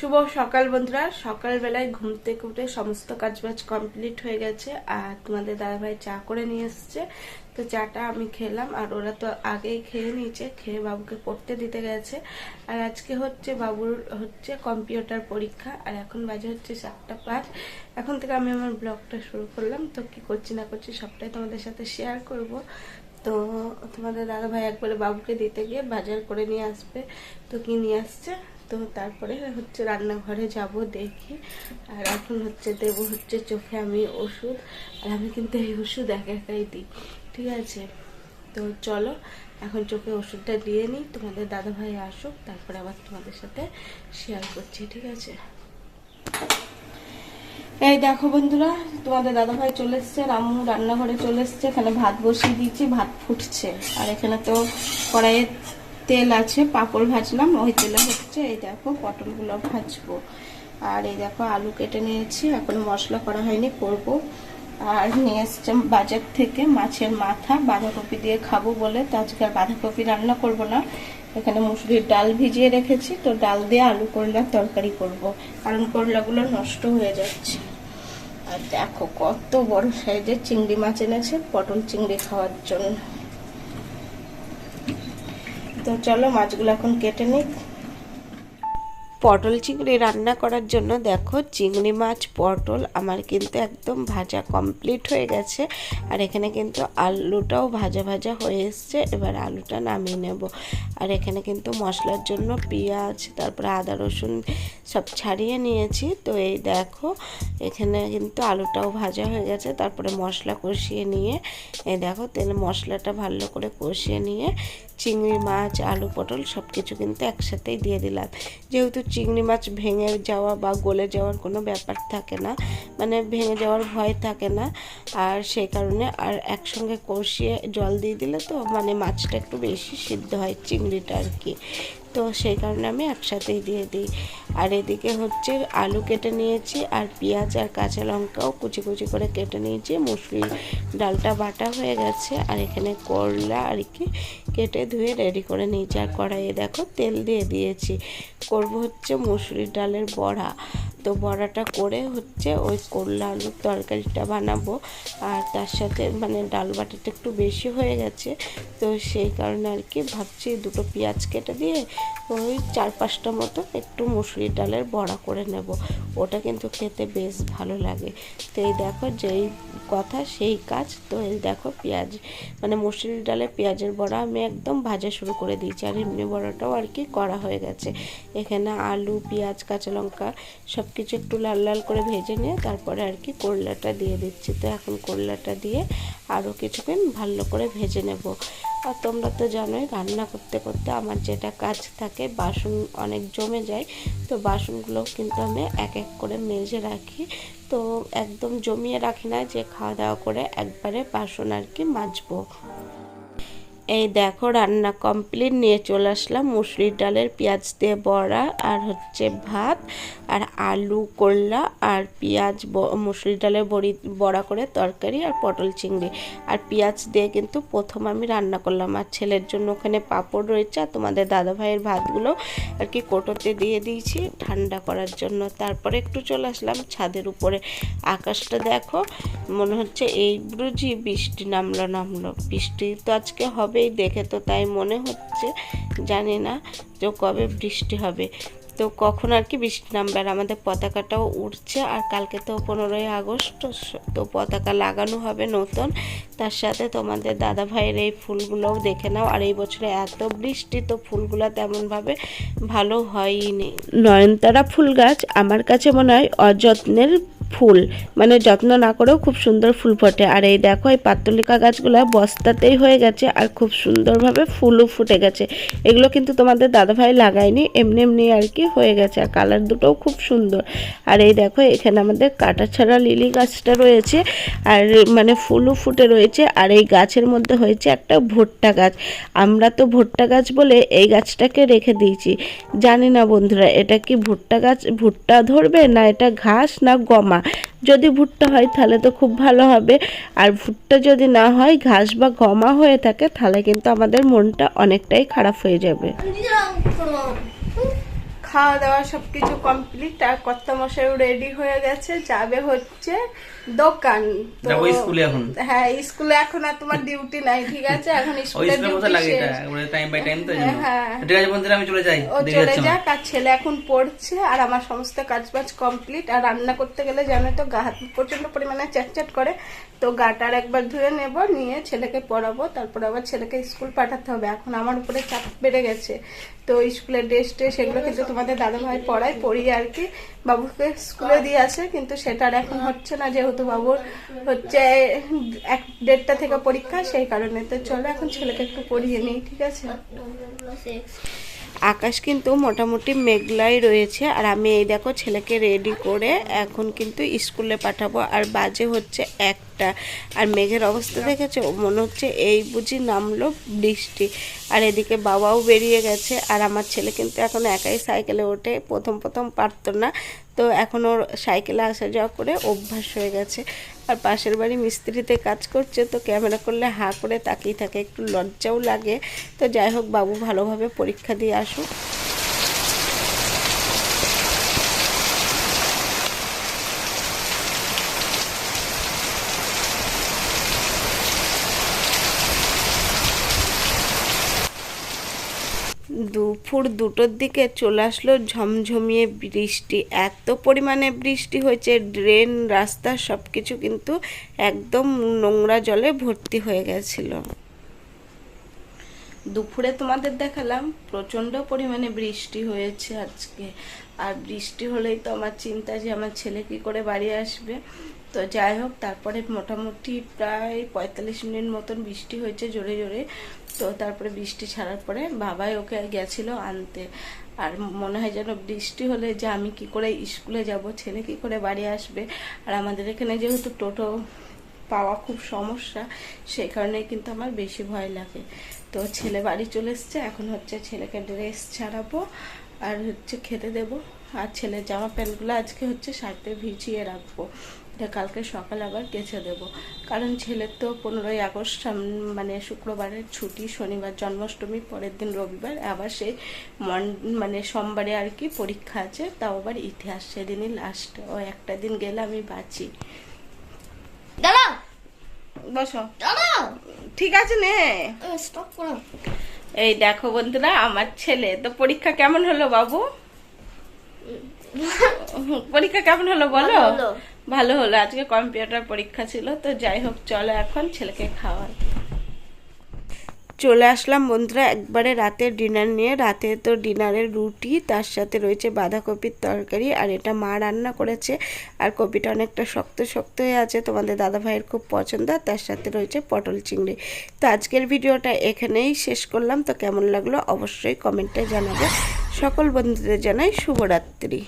শুভ সকাল বন্ধুরা। সকালবেলায় ঘুম থেকে উঠে সমস্ত কাজবাজ কমপ্লিট হয়ে গেছে আর তোমাদের দাদাভাই চা করে নিয়ে এসছে। তো চাটা আমি খেলাম আর ওরা তো আগেই খেয়ে নিয়েছে, খেয়ে বাবুকে পড়তে দিতে গেছে। আর আজকে হচ্ছে বাবুর হচ্ছে কম্পিউটার পরীক্ষা আর এখন বাজে হচ্ছে সাতটা পাঁচ। এখন থেকে আমি আমার ব্লগটা শুরু করলাম। তো কি করছি না করছি সবটাই তোমাদের সাথে শেয়ার করব। তো তোমাদের দাদাভাই একবারে বাবুকে দিতে গিয়ে বাজার করে নিয়ে আসবে। তো কি নিয়ে আসছে? তো তারপরে হচ্ছে রান্নাঘরে যাব দেখি। আর এখন হচ্ছে দেব হচ্ছে চোখে আমি ওষুধ। আর আমি কিন্তু এই ওষুধ একা একাই দিই, ঠিক আছে? তো চলো, এখন চোখে ওষুধটা দিয়ে নিই। তোমাদের দাদাভাই আসুক, তারপরে আবার তোমাদের সাথে শেয়ার করছি, ঠিক আছে? এই দেখো বন্ধুরা, তোমাদের দাদাভাই চলে এসছে, রামু রান্নাঘরে চলে এসছে। এখানে ভাত বসিয়ে দিয়েছি, ভাত ফুটছে। আর এখানে তো কড়াইয়ে তেল আছে, পাঁপড় ভাজলাম, ওই তেলে হচ্ছে এই দেখো পটলগুলো ভাজবো। আর এই দেখো আলু কেটে নিয়েছি, এখন মশলা করা হয়নি, করব। আর নিয়ে এসছে বাজার থেকে মাছের মাথা, বাঁধাকপি দিয়ে খাব বলে। তো আজকে আর বাঁধাকপি রান্না করব না, এখানে মুসুরির ডাল ভিজিয়ে রেখেছি, তো ডাল দিয়ে আলু করলার তরকারি করব, কারণ করলাগুলো নষ্ট হয়ে যাচ্ছে। আর দেখো কত বড় সাইজের চিংড়ি মাছ এনেছে, পটল চিংড়ি খাওয়ার জন্য। তো চলো মাছগুলো এখন কেটে নিই। পটল চিংড়ি রান্না করার জন্য দেখো চিংড়ি মাছ, পটল আমার কিন্তু একদম ভাজা কমপ্লিট হয়ে গেছে। আর এখানে কিন্তু আলুটাও ভাজা ভাজা হয়ে এসছে, এবার আলুটা নামিয়ে নেব। আর এখানে কিন্তু মশলার জন্য পেঁয়াজ, তারপরে আদা, রসুন সব ছাড়িয়ে নিয়েছি। তো এই দেখো, এখানে কিন্তু আলুটাও ভাজা হয়ে গেছে, তারপরে মশলা কষিয়ে নিয়ে, এই দেখো তেলে মশলাটা ভালো করে কষিয়ে নিয়ে চিংড়ি মাছ, আলু, পটল সব কিছু কিন্তু একসাথেই দিয়ে দিলাম। যেহেতু চিংড়ি মাছ ভেঙে যাওয়া বা গলে যাওয়ার কোনো ব্যাপার থাকে না মানে ভেঙে যাওয়ার ভয় থাকে না, আর সেই কারণে আর একসঙ্গে কষিয়ে জল দিয়ে দিলে তো মানে মাছটা একটু বেশি সিদ্ধ হয় চিংড়িটা আর কি। তো সেই কারণে আমি একসাথেই দিয়ে দিই। আর এদিকে হচ্ছে আলু কেটে নিয়েছি, আর পেঁয়াজ আর কাঁচা লঙ্কাও কুচি কুচি করে কেটে নিয়েছি। মুসুরি ডালটা বাটা হয়ে গেছে, আর এখানে করলা আর কি কেটে ধুয়ে রেডি করে নিয়েছি। আর কড়াইয়ে দেখো তেল দিয়ে দিয়েছি। করব হচ্ছে মুসুরির ডালের বড়া। তো বড়াটা করে হচ্ছে ওই করলা আলুর তরকারিটা বানাবো। আর তার সাথে মানে ডাল বাটাটা একটু বেশি হয়ে গেছে। তো সেই কারণে আর কি ভাবছি দুটো পেঁয়াজ কেটে দিয়ে ওই চার পাঁচটা মতো একটু মুসুরির ডালের বড়া করে নেব। ওটা কিন্তু খেতে বেশ ভালো লাগে। তো এই দেখো যেই কথা, সেই কাজ। তো এই দেখো পেঁয়াজ মানে মুসুরির ডালে পেঁয়াজের বড়া আমি একদম ভাজা শুরু করে দিয়েছি। আর এমনি বড়াটাও আর কি করা হয়ে গেছে। এখানে আলু, পেঁয়াজ, কাঁচা লঙ্কা সব কিছু একটু লাল লাল করে ভেজে নিয়ে তারপরে আর কি করলাটা দিয়ে দিচ্ছি। তো এখন করলাটা দিয়ে আরও কিছুক্ষণ ভালো করে ভেজে নেব। আর তোমরা তো জানোই, রান্না করতে করতে আমার যেটা কাজ থাকে, বাসন অনেক জমে যায়, তো বাসনগুলো কিন্তু আমি এক এক করে মেজে রাখি। তো একদম জমিয়ে রাখি না যে খাওয়া দাওয়া করে একবারে বাসন আর কি মাজবো। এই দেখো রান্না কমপ্লিট নিয়ে চলে আসলাম। মুসুরির ডালের পেঁয়াজ দিয়ে বড়া আর হচ্ছে ভাত আর আলু করলা আর পেঁয়াজ মুসুরির ডালের বড়ি, বড়া করে তরকারি আর পটল চিংড়ি। আর পেঁয়াজ দিয়ে কিন্তু প্রথম আমি রান্না করলাম। আর ছেলের জন্য ওখানে পাঁপড় রয়েছে আর তোমাদের দাদা ভাইয়ের ভাতগুলো আর কি কোটোতে দিয়ে দিয়েছি ঠান্ডা করার জন্য। তারপরে একটু চলে আসলাম ছাদের উপরে। আকাশটা দেখো, মনে হচ্ছে এই বুঝি বৃষ্টি নামলো নামলো। বৃষ্টি তো আজকে হবে হবেই দেখে তো তাই মনে হচ্ছে, জানি না যে কবে বৃষ্টি হবে। তো কখন আর কি বৃষ্টি নামবে আর আমাদের পতাকাটাও উঠছে আর কালকে তো পনেরোই আগস্ট, তো পতাকা লাগানো হবে নতুন। তার সাথে তোমাদের দাদা ভাইয়ের এই ফুলগুলোও দেখে নাও। আর এই বছরে এত বৃষ্টি, তো ফুলগুলো তেমনভাবে ভালো হয়নি। নয়নতারা ফুল গাছ আমার কাছে মনে হয় অযত্নের ফুল। মানে যত্ন না করেও খুব সুন্দর ফুল ফোটে। আর এই দেখো, এই পাত্তলিকা গাছগুলো বস্তাতেই হয়ে গেছে আর খুব সুন্দরভাবে ফুলও ফুটে গেছে। এগুলো কিন্তু তোমাদের দাদাভাই লাগায়নি, এমনি এমনি আর কি হয়ে গেছে। আর কালার দুটোও খুব সুন্দর। আর এই দেখো, এখানে আমাদের কাটা ছাড়া লিলি গাছটা রয়েছে আর মানে ফুলও ফুটে রয়েছে। আর এই গাছের মধ্যে হয়েছে একটা ভুট্টা গাছ। আমরা তো ভুট্টা গাছ বলে এই গাছটাকে রেখে দিয়েছি। জানি না বন্ধুরা, এটা কি ভুট্টা গাছ, ভুট্টা ধরবে না এটা ঘাস না গমা? যদি ভুট্টা হয় তাহলে তো খুব ভালো হবে। আর ভুট্টা যদি না হয়, ঘাস বা গমা হয়ে থাকে, তাহলে কিন্তু আমাদের মনটা অনেকটাই খারাপ হয়ে যাবে। খাওয়া দাওয়া সবকিছু কমপ্লিট আর কর্তা মশাইও রেডি হয়ে গেছে যাবে হচ্ছে দোকান। তো যাব স্কুলে এখন। হ্যাঁ স্কুলে এখন আর তোমার ডিউটি নাই ঠিক আছে? এখন স্কুলে ডিউটি লাগে এটা টাইম বাই টাইম তো হ্যাঁ। ঠিক আছে বন্ধুরা আমি চলে যাই ও চলে যাক আর ছেলে এখন পড়ছে আর আমার সমস্ত কাজ বাজ কমপ্লিট আর রান্না করতে গেলে জানো তো গা হাত প্রচণ্ড পরিমাণে চ্যাটচ্যাট করে তো গাটার একবার ধুয়ে নেব নিয়ে ছেলেকে পড়াবো তারপর আবার ছেলেকে স্কুল পাঠাতে হবে। এখন আমার উপরে চাপ বেড়ে গেছে। তো স্কুলের ড্রেস ট্রেস সেগুলো কিন্তু তোমাদের দাদাভাই পড়ায়, পড়িয়ে আর কি বাবুকে স্কুলে দিয়ে আসে, কিন্তু সেটা আর এখন হচ্ছে না, যেহেতু বাবুর হচ্ছে এক দেড়টা থেকে পরীক্ষা, সেই কারণে। তো চলো এখন ছেলেকে একটু পড়িয়ে নিই, ঠিক আছে? আকাশ কিন্তু মোটামুটি মেঘলাই রয়েছে। আর আমি এই দেখো ছেলেকে রেডি করে এখন কিন্তু স্কুলে পাঠাবো। আর বাজে হচ্ছে একটা। আর মেঘের অবস্থা দেখেছ? মনে হচ্ছে এই বুঝি নামলো বৃষ্টি। আর এদিকে বাবাও বেরিয়ে গেছে। আর আমার ছেলে কিন্তু এখন একাই সাইকেলে ওঠে। প্রথম প্রথম পারতো না। তো এখন ওর সাইকেলে আসা যাওয়া করে অভ্যাস হয়ে গেছে। আর পাশের বাড়ি মিস্ত্রিতে কাজ করছে, তো ক্যামেরা করলে হা করে তাকিয়ে থাকে, একটু লজ্জাও লাগে। তো যাই হোক, বাবু ভালোভাবে পরীক্ষা দিয়ে আসুক। দুপুর দুটোর দিকে চলে আসলো ঝমঝমিয়ে বৃষ্টি। এত পরিমাণে বৃষ্টি হয়েছে, ড্রেন, রাস্তা সব কিছু কিন্তু একদম নোংরা জলে ভর্তি হয়ে গেছিল। দুপুরে তোমাদের দেখালাম প্রচণ্ড পরিমাণে বৃষ্টি হয়েছে আজকে। আর বৃষ্টি হলেই তো আমার চিন্তা যে আমার ছেলে কি করে বাড়ি আসবে। তো যাই হোক, তারপরে মোটামুটি প্রায় পঁয়তাল্লিশ মিনিট মতন বৃষ্টি হয়েছে জোরে জোরে। তো তারপরে বৃষ্টি ছাড়ার পরে বাবাই ওকে গেছিল আনতে। আর মনে হয় যেন বৃষ্টি হলে যে আমি কি করে স্কুলে যাব, ছেলে কি করে বাড়ি আসবে? আর আমাদের এখানে যেহেতু টোটো পাওয়া খুব সমস্যা সেই কারণে কিন্তু আমার বেশি ভয় লাগে। তো ছেলে বাড়ি চলে এসছে, এখন হচ্ছে ছেলেকে ড্রেস ছাড়াবো আর হচ্ছে খেতে দেবো। আর ছেলের জামা প্যান্টগুলো আজকে হচ্ছে সাথে ভিজিয়ে রাখব। এটা কালকে সকালে আবার কেচে দেবো। কারণ ছেলের তো পনেরোই আগস্ট মানে শুক্রবারের ছুটি শনিবার জন্মাষ্টমী পরের দিন রবিবার আবার সেই মন মানে সোমবারে আর কি পরীক্ষা আছে তাও আবার ইতিহাস সেদিনই লাস্ট ও একটা দিন গেলে আমি বাঁচি। দাঁড়াও! বসো। দাঁড়াও! ঠিক আছে নে। স্টপ করো। এই দেখো বন্ধুরা আমার ছেলে তো পরীক্ষা কেমন হলো বাবু? পরীক্ষা কেমন হলো বলো? ভালো হলো। আজকে কম্পিউটার পরীক্ষা ছিল, তো যাই হোক, চলো এখন ছেলেকে খাওয়াই। চলে আসলাম বন্ধুরা, একবারে রাতের ডিনার নিয়ে। রাতে তো ডিনারের রুটি, তার সাথে রয়েছে বাঁধাকপির তরকারি, আর এটা মা রান্না করেছে। আর কপিটা অনেকটা শক্ত শক্ত হয়ে আছে, তোমাদের দাদা ভাইয়ের খুব পছন্দ, আর তার সাথে রয়েছে পটল চিংড়ি। তো আজকের ভিডিওটা এখানেই শেষ করলাম। তো কেমন লাগল অবশ্যই কমেন্টে জানাবে। সকল বন্ধুদের জানাই শুভরাত্রি।